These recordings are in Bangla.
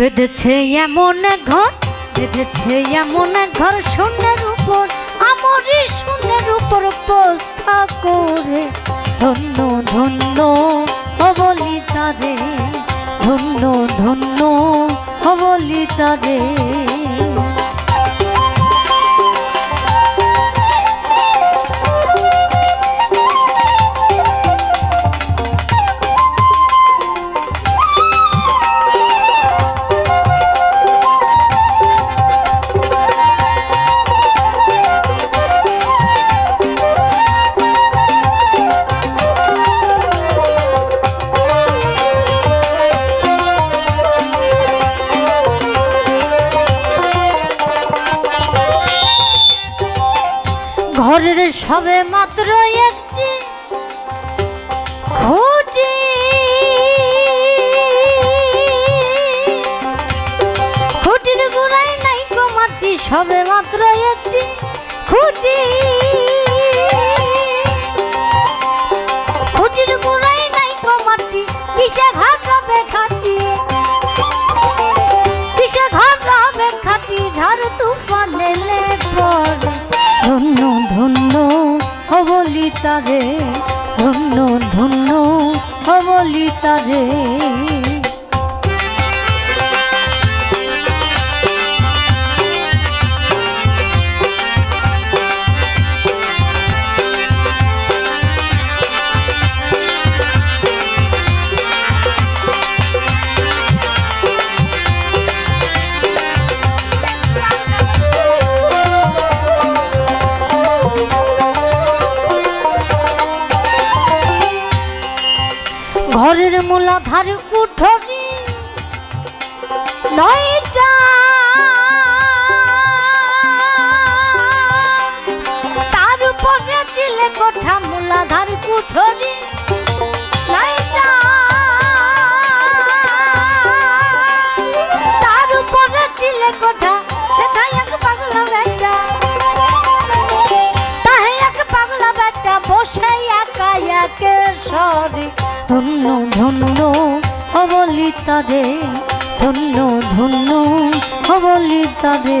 বেঁধেছে এমন ঘর, বেঁধেছে এমন ঘর, সোনার উপর আমরি সোনার উপর পোস্তা করে। ধন্য ধন্য অবলি তারে ধন্য ধন্য অবলি তারে ঘরের সবে মাত্র একটি খুঁটি। খুঁটির গোড়ায় নাই মাটি, সবে মাত্র একটি খুঁটি। খুঁটির গোড়ায় নাই গো মাটি কিসে ঘাট হবে খাটি কিসে ঘাট হবে খাটি ঝড় তুফান অবলিতা রে ধন্য ধন্য অবলিতা রে। ঘরের মূলাধার কুঠরি নয়টা। তার উপরে চিলে কোঠা মূলাধার কুঠরি অবলিতা রে ধন্য ধন্য অবলিতা রে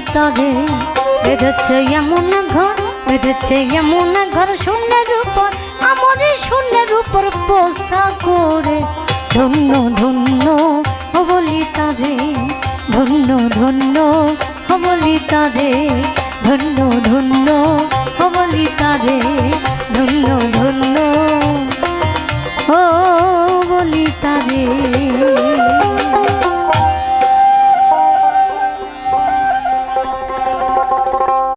অবলিতা রে বেঁধেছে এমন ঘর এমন ঘর শূন্যের উপর আমরে শূন্যের উপর পোস্তা করে। ধন্য ধন্য অবলিতা রে ধন্য ধন্য অবলিতা রে ধন্য ধন্য রে ধন্য ধন্য, ও বলিতা রে